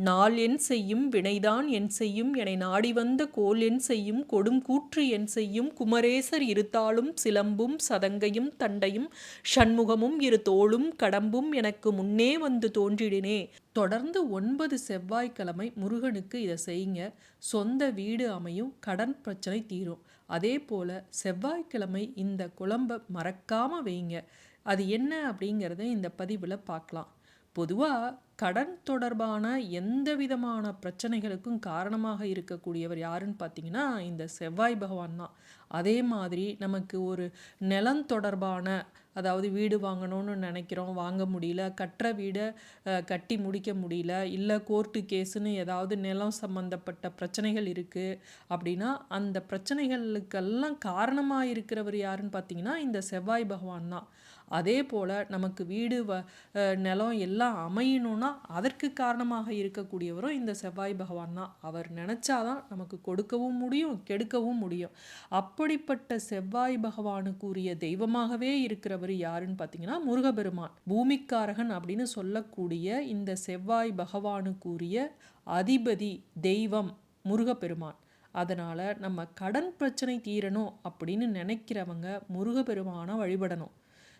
நாள் என் செய்யும் வினைதான் என் செய்யும். என நாடி வந்த கோல் என் செய்யும். கொடும் கூற்று என் செய்யும். குமரேசர் இருத்தாலும் சிலம்பும் சதங்கையும் தண்டையும் ஷண்முகமும் இரு தோளும் கடம்பும் எனக்கு முன்னே வந்து தோன்றிடினே. தொடர்ந்து ஒன்பது செவ்வாய்க்கிழமை முருகனுக்கு இதை செய்யுங்க. சொந்த வீடு அமையும். கடன் பிரச்சனை தீரும். அதே போல் செவ்வாய்க்கிழமை இந்த குழம்ப மறக்காமல் வைங்க அது என்ன அப்படிங்கிறத இந்த பதிவில் பார்க்கலாம். பொதுவாக கடன் தொடர்பான எந்த விதமான பிரச்சனைகளுக்கும் காரணமாக இருக்கக்கூடியவர் யாருன்னு பார்த்தீங்கன்னா இந்த செவ்வாய் பகவான் தான். அதே மாதிரி நமக்கு ஒரு நிலம் தொடர்பான அதாவது வீடு வாங்கணும்னு நினைக்கிறோம் வாங்க முடியல கட்டுற வீடை கட்டி முடிக்க முடியல இல்லை கோர்ட்டு கேஸுன்னு ஏதாவது நிலம் சம்மந்தப்பட்ட பிரச்சனைகள் இருக்குது அப்படின்னா அந்த பிரச்சனைகளுக்கெல்லாம் காரணமாக இருக்கிறவர் யாருன்னு பார்த்தீங்கன்னா இந்த செவ்வாய் பகவான் தான். அதே போல் நமக்கு வீடு வ நிலம் எல்லாம் அமையணும்னா அதற்கு காரணமாக இருக்கக்கூடியவரும் இந்த செவ்வாய் பகவான் தான். அவர் நினச்சாதான் நமக்கு கொடுக்கவும் முடியும் கெடுக்கவும் முடியும். அப்படிப்பட்ட செவ்வாய் பகவானுக்குரிய தெய்வமாகவே இருக்கிறவர் யாருன்னு பார்த்தீங்கன்னா முருகபெருமான். பூமிக்காரகன் அப்படின்னு சொல்லக்கூடிய இந்த செவ்வாய் பகவானுக்குரிய அதிபதி தெய்வம் முருகப்பெருமான் அதனால் நம்ம கடன் பிரச்சனை தீரணும் அப்படின்னு நினைக்கிறவங்க முருகப்பெருமானை வழிபடணும்.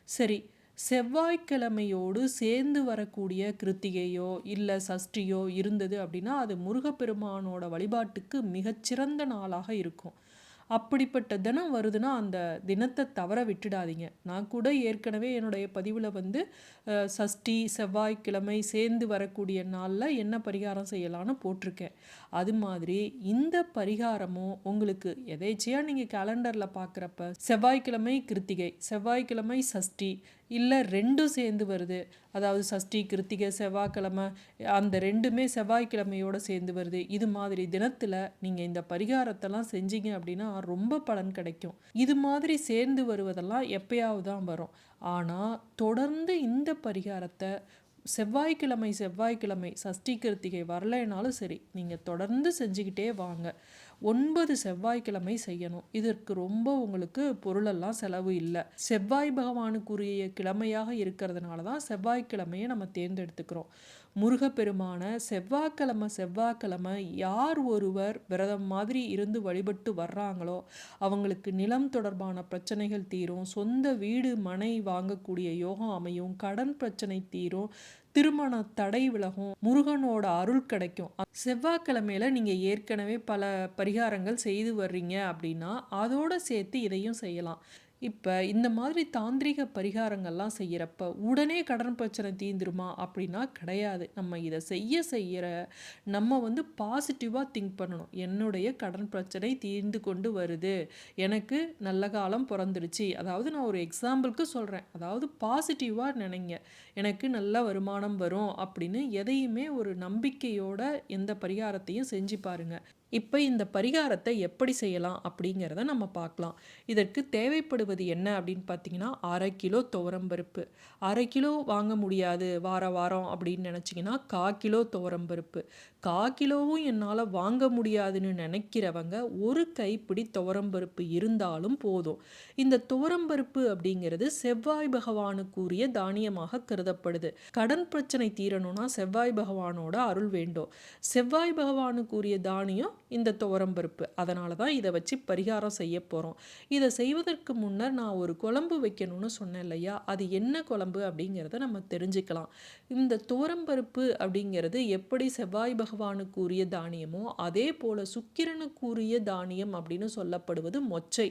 சரி செவ்வாய்க்கிழமையோடு சேர்ந்து வரக்கூடிய கிருத்திகையோ இல்லை சஷ்டியோ இருந்தது அப்படின்னா அது முருகப்பெருமானோட வழிபாட்டுக்கு மிகச்சிறந்த நாளாக இருக்கும். அப்படிப்பட்ட தினம் வருதுன்னா அந்த தினத்தை தவற விட்டுடாதீங்க. நான் கூட ஏற்கனவே என்னுடைய பதிவில் வந்து சஷ்டி செவ்வாய்க்கிழமை சேர்ந்து வரக்கூடிய நாளில் என்ன பரிகாரம் செய்யலான்னு போட்டிருக்கேன். அது மாதிரி இந்த பரிகாரமும் உங்களுக்கு எதேச்சியாக நீங்கள் கேலண்டரில் பார்க்குறப்ப செவ்வாய்க்கிழமை கிருத்திகை செவ்வாய்க்கிழமை சஷ்டி இல்லை ரெண்டும் சேர்ந்து வருது. அதாவது சஷ்டி கிருத்திகை செவ்வாய்க்கிழமை அந்த ரெண்டுமே செவ்வாய்க்கிழமையோட சேர்ந்து வருது. இது மாதிரி தினத்தில் நீங்கள் இந்த பரிகாரத்தெல்லாம் செஞ்சீங்க அப்படின்னா ரொம்ப பலன் கிடைக்கும். இது மாதிரி சேர்ந்து வருவதெல்லாம் எப்பயாவது தான் வரும். ஆனால் தொடர்ந்து இந்த பரிகாரத்தை செவ்வாய்க்கிழமை செவ்வாய்க்கிழமை சஷ்டி கிருத்திகை வரலைனாலும் சரி நீங்கள் தொடர்ந்து செஞ்சுக்கிட்டே வாங்க. ஒன்பது செவ்வாய்க்கிழமை செய்யணும். இதற்கு ரொம்ப உங்களுக்கு பொருளெல்லாம் செலவு இல்லை. செவ்வாய் பகவானுக்குரிய கிழமையாக இருக்கிறதுனால தான் செவ்வாய்க்கிழமையை நம்ம தேர்ந்தெடுத்துக்கிறோம். முருகப்பெருமான செவ்வாய்க்கிழமை செவ்வாய்க்கிழமை யார் ஒருவர் விரதம் மாதிரி இருந்து வழிபட்டு வர்றாங்களோ அவங்களுக்கு நிலம் தொடர்பான பிரச்சனைகள் தீரும். சொந்த வீடு மனை வாங்கக்கூடிய யோகம் அமையும். கடன் பிரச்சனை தீரும். திருமண தடை விலகும் முருகனோட அருள் கிடைக்கும். செவ்வாய்க்கிழமையில நீங்க ஏற்கனவே பல பரிகாரங்கள் செய்து வர்றீங்க அப்படின்னா அதோட சேர்த்து இதையும் செய்யலாம். இப்போ இந்த மாதிரி தாந்திரிக பரிகாரங்கள்லாம் செய்கிறப்ப உடனே கடன் பிரச்சனை தீந்துருமா அப்படின்னா கிடையாது. நம்ம இதை செய்ய செய்கிற நம்ம வந்து பாசிட்டிவாக திங்க் பண்ணணும். என்னுடைய கடன் பிரச்சனை தீர்ந்து கொண்டு வருது. எனக்கு நல்ல காலம் பிறந்துருச்சு அதாவது நான் ஒரு எக்ஸாம்பிளுக்கு சொல்கிறேன் அதாவது பாசிட்டிவாக நினைங்க. எனக்கு நல்ல வருமானம் வரும் அப்படின்னு எதையுமே ஒரு நம்பிக்கையோட எந்த பரிகாரத்தையும் செஞ்சு பாருங்கள் இப்போ இந்த பரிகாரத்தை எப்படி செய்யலாம் அப்படிங்கிறத நம்ம பார்க்கலாம். இதற்கு தேவைப்படுவது என்ன அப்படின்னு பார்த்தீங்கன்னா அரை கிலோ துவரம்பருப்பு அரை கிலோ வாங்க முடியாது வார வாரம் அப்படின்னு நினச்சிங்கன்னா கா கிலோ துவரம்பருப்பு கா கிலோவும் என்னால் வாங்க முடியாதுன்னு நினைக்கிறவங்க ஒரு கைப்பிடி துவரம்பருப்பு இருந்தாலும் போதும். இந்த துவரம்பருப்பு அப்படிங்கிறது செவ்வாய் பகவானுக்குரிய தானியமாக கருதப்படுது. கடன் பிரச்சனை தீரணும்னா செவ்வாய் பகவானோட அருள் வேண்டும். செவ்வாய் பகவானுக்குரிய தானியம் இந்த துவரம்பருப்பு அதனால தான் இதை வச்சு பரிகாரம் செய்ய போகிறோம் இதை செய்வதற்கு முன்னர் நான் ஒரு குழம்பு வைக்கணும்னு சொன்னேன் இல்லையா? அது என்ன குழம்பு அப்படிங்கிறத நம்ம தெரிஞ்சுக்கலாம். இந்த துவரம்பருப்பு அப்படிங்கிறது எப்படி செவ்வாய் பகவானுக்குரிய தானியமோ அதே போல் சுக்கிரனுக்குரிய தானியம் அப்படின்னு சொல்லப்படுவது மொச்சை.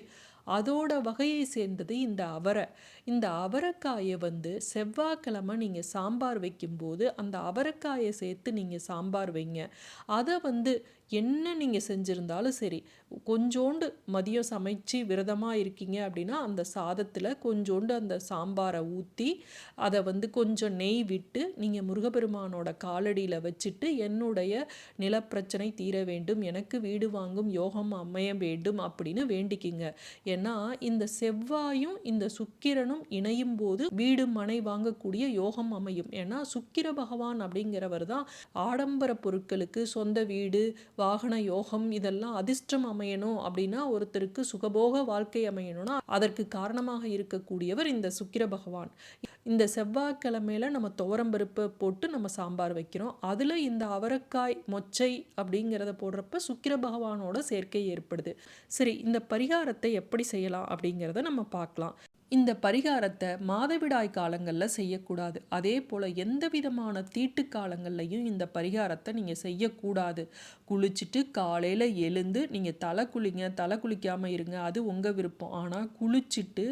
அதோட வகையை சேர்ந்தது இந்த அவரை. இந்த அவரைக்காயை வந்து செவ்வாய்க்கிழமை நீங்கள் சாம்பார் வைக்கும்போது அந்த அவரைக்காயை சேர்த்து நீங்கள் சாம்பார் வைங்க. அதை வந்து என்ன நீங்கள் செஞ்சுருந்தாலும் சரி கொஞ்சோண்டு மதியம் சமைச்சு விரதமாக இருக்கீங்க அப்படின்னா அந்த சாதத்தில் கொஞ்சோண்டு அந்த சாம்பாரை ஊற்றி அதை வந்து கொஞ்சம் நெய் விட்டு நீங்கள் முருகப்பெருமானோட காலடியில் வச்சுட்டு என்னுடைய நிலப்பிரச்சனை தீர வேண்டும் எனக்கு வீடு வாங்கும் யோகம் அமைய வேண்டும் அப்படின்னு வேண்டிக்கிங்க. ஏன்னா இந்த செவ்வாயும் இந்த சுக்கிரனும் இணையும் போது வீடு மனை வாங்கக்கூடிய யோகம் அமையும். ஏன்னா சுக்கிர பகவான் அப்படிங்கிறவர் தான் ஆடம்பர பொருட்களுக்கு சொந்த வீடு வாகன யோகம் இதெல்லாம் அதிர்ஷ்டம் அமையணும் அப்படின்னா ஒருத்தருக்கு சுகபோக வாழ்க்கை அமையணும்னா அதற்கு காரணமாக இருக்கக்கூடியவர் இந்த சுக்கிர பகவான். இந்த செவ்வாய்க்கிழமையில நம்ம துவரம்பருப்பை போட்டு நம்ம சாம்பார் வைக்கிறோம். அதில் இந்த அவரக்காய் மொச்சை அப்படிங்கிறத போடுறப்ப சுக்கிர பகவானோட சேர்க்கை ஏற்படுது. சரி இந்த பரிகாரத்தை எப்படி செய்யலாம் அப்படிங்கிறத நம்ம பார்க்கலாம். இந்த பரிகாரத்தை மாதவிடாய் காலங்களில் செய்யக்கூடாது. அதே போல் எந்த விதமான தீட்டு காலங்கள்லையும் இந்த பரிகாரத்தை நீங்கள் செய்யக்கூடாது. குளிச்சுட்டு காலையில் எழுந்து நீங்கள் தலை குளிங்க தலை குளிக்காமல் இருங்க அது உங்கள் விருப்பம். ஆனால் குளிச்சுட்டு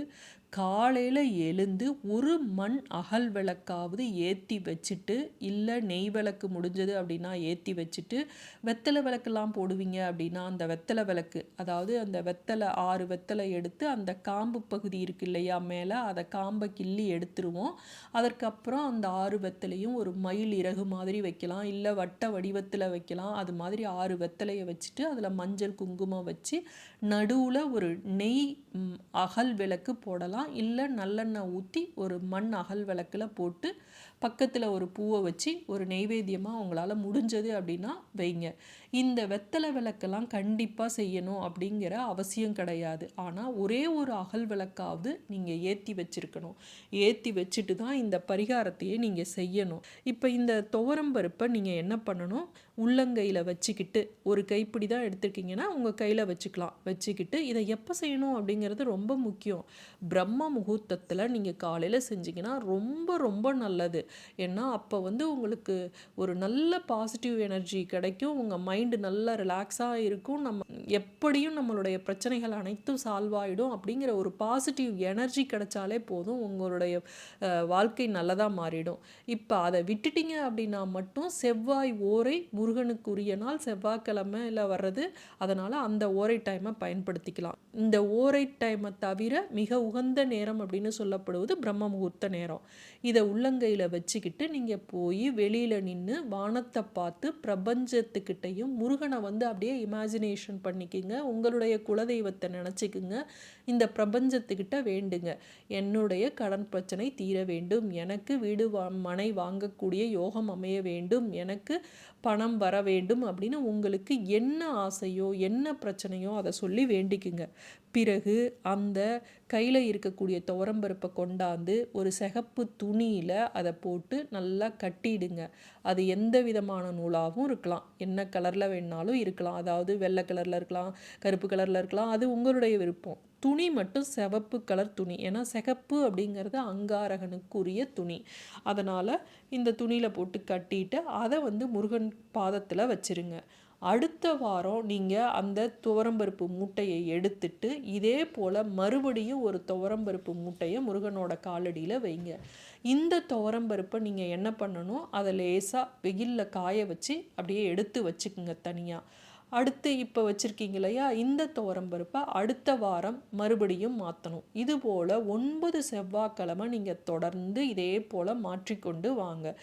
காலையில் எழுந்து ஒரு மண் அகல் விளக்காவது ஏற்றி வச்சுட்டு இல்லை நெய் விளக்கு முடிஞ்சது அப்படின்னா ஏற்றி வச்சுட்டு வெத்தலை விளக்கெல்லாம் போடுவீங்க அப்படின்னா அந்த வெத்தலை விளக்கு அதாவது அந்த வெத்தலை ஆறு வெத்தலை எடுத்து அந்த காம்பு பகுதி இருக்கு இல்லையா மேலே அதை காம்பை கிள்ளி எடுத்துருவோம். அதற்கப்புறம் அந்த ஆறு வெத்தலையும் ஒரு மயில் இறகு மாதிரி வைக்கலாம் இல்லை வட்ட வடிவத்தில் வைக்கலாம். அது மாதிரி ஆறு வெத்தலையை வச்சுட்டு அதில் மஞ்சள் குங்குமம் வச்சு நடுவில் ஒரு நெய் அகல் விளக்கு போடலாம். போடலாம் இல்லை நல்லெண்ணெய் ஊற்றி ஒரு மண் அகல் விளக்கில் போட்டு பக்கத்தில் ஒரு பூவை வச்சு ஒரு நெய்வேத்தியமாக உங்களால் முடிஞ்சது அப்படின்னா வைங்க. இந்த வெத்தலை விளக்கெல்லாம் கண்டிப்பாக செய்யணும் அப்படிங்கிற அவசியம் கிடையாது. ஆனால் ஒரே ஒரு அகல் விளக்காவது நீங்கள் ஏற்றி வச்சுருக்கணும். ஏற்றி வச்சுட்டு தான் இந்த பரிகாரத்தையே நீங்கள் செய்யணும். இப்போ இந்த துவரம்பருப்பை நீங்கள் என்ன பண்ணணும்? உள்ளங்கையில் வச்சுக்கிட்டு ஒரு கைப்பிடி தான் எடுத்துருக்கீங்கன்னா உங்கள் கையில் வச்சுக்கலாம். வச்சுக்கிட்டு இதை எப்போ செய்யணும் அப்படிங்கிறது ரொம்ப முக்கியம். பிரம்ம முகூர்த்தத்தில் நீங்கள் காலையில் செஞ்சிங்கன்னா ரொம்ப ரொம்ப நல்லது. ஏன்னா அப்போ வந்து உங்களுக்கு ஒரு நல்ல பாசிட்டிவ் எனர்ஜி கிடைக்கும். உங்கள் மைண்டு நல்லா ரிலாக்ஸாக இருக்கும். நம்ம எப்படியும் நம்மளுடைய பிரச்சனைகள் அனைத்தும் சால்வ் ஆகிடும் அப்படிங்கிற ஒரு பாசிட்டிவ் எனர்ஜி கிடைச்சாலே போதும். உங்களுடைய வாழ்க்கை நல்லதாக மாறிடும். இப்போ அதை விட்டுட்டீங்க அப்படின்னா மட்டும் செவ்வாய் ஓரை முருகனுக்குரிய நாள் செவ்வாய்க்கிழமையில் வர்றது. அதனால் அந்த ஓரை டைமை பயன்படுத்திக்கலாம். இந்த ஓரை டைமை தவிர மிக உகந்த நேரம் அப்படின்னு சொல்லப்படுவது பிரம்ம முகூர்த்த நேரம். இதை உள்ளங்கையில் வச்சுக்கிட்டு நீங்கள் போய் வெளியில் நின்று வானத்தை பார்த்து பிரபஞ்சத்துக்கிட்டையும் முருகனை வந்து அப்படியே இமேஜினேஷன் பண்ணிக்கோங்க. உங்களுடைய குலதெய்வத்தை நினச்சிக்குங்க. இந்த பிரபஞ்சத்துக்கிட்ட வேண்டுங்க. என்னுடைய கடன் பிரச்சனை தீர வேண்டும். எனக்கு வீடு வா மனை வாங்கக்கூடிய யோகம் அமைய வேண்டும். எனக்கு பணம் வர வேண்டும் அப்படின்னு உங்களுக்கு என்ன ஆசையோ என்ன பிரச்சனையோ அதை சொல்லி வேண்டிக்குங்க. பிறகு அந்த கையில் இருக்கக்கூடிய துவரம்பருப்பை கொண்டாந்து ஒரு சிகப்பு துணியில் அதை போட்டு நல்லா கட்டிடுங்க. அது எந்த விதமான நூலாகவும் இருக்கலாம். என்ன கலரில் வேணாலும் இருக்கலாம். அதாவது வெள்ளை கலரில் இருக்கலாம் கருப்பு கலரில் இருக்கலாம். அது உங்களுடைய விருப்பம். துணி மட்டும் சிவப்பு கலர் துணி. ஏன்னா சிகப்பு அப்படிங்கிறது அங்காரகனுக்குரிய துணி. அதனால் இந்த துணியில் போட்டு கட்டிட்டு அதை வந்து முருகன் பாதத்தில் வச்சுருங்க. அடுத்த வாரம் நீங்கள் அந்த துவரம்பருப்பு மூட்டையை எடுத்துட்டு இதே போல் மறுபடியும் ஒரு துவரம்பருப்பு மூட்டையை முருகனோட காலடியில் வைங்க. இந்த துவரம்பருப்பை நீங்கள் என்ன பண்ணணும்? அதை லேசாக வெயிலில் காய வச்சு அப்படியே எடுத்து வச்சுக்குங்க தனியாக அடுத்து இப்போ வச்சுருக்கீங்க இல்லையா? இந்த துவரம்பருப்பை அடுத்த வாரம் மறுபடியும் மாற்றணும் இது போல் ஒன்பது செவ்வாய்க்கிழமை நீங்கள் தொடர்ந்து இதே போல் மாற்றிக்கொண்டு வாங்க.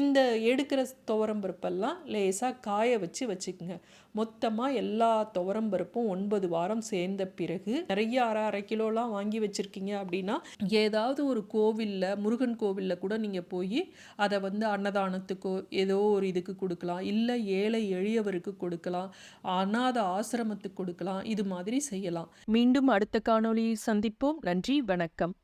இந்த எடுக்கிற துவரம்பருப்பெல்லாம் லேசாக காய வச்சு வச்சுக்கோங்க. மொத்தமாக எல்லா துவரம்பருப்பும் ஒன்பது வாரம் சேர்ந்த பிறகு நிறைய அரை அரை கிலோலாம் வாங்கி வச்சுருக்கீங்க அப்படின்னா ஏதாவது ஒரு கோவிலில் முருகன் கோவிலில் கூட நீங்கள் போய் அதை வந்து அன்னதானத்துக்கோ ஏதோ ஒரு இதுக்கு கொடுக்கலாம். இல்லை ஏழை எளியவருக்கு கொடுக்கலாம். அநாத ஆசிரமத்துக்கு கொடுக்கலாம். இது மாதிரி செய்யலாம். மீண்டும் அடுத்த காணொளியில் சந்திப்போம். நன்றி வணக்கம்.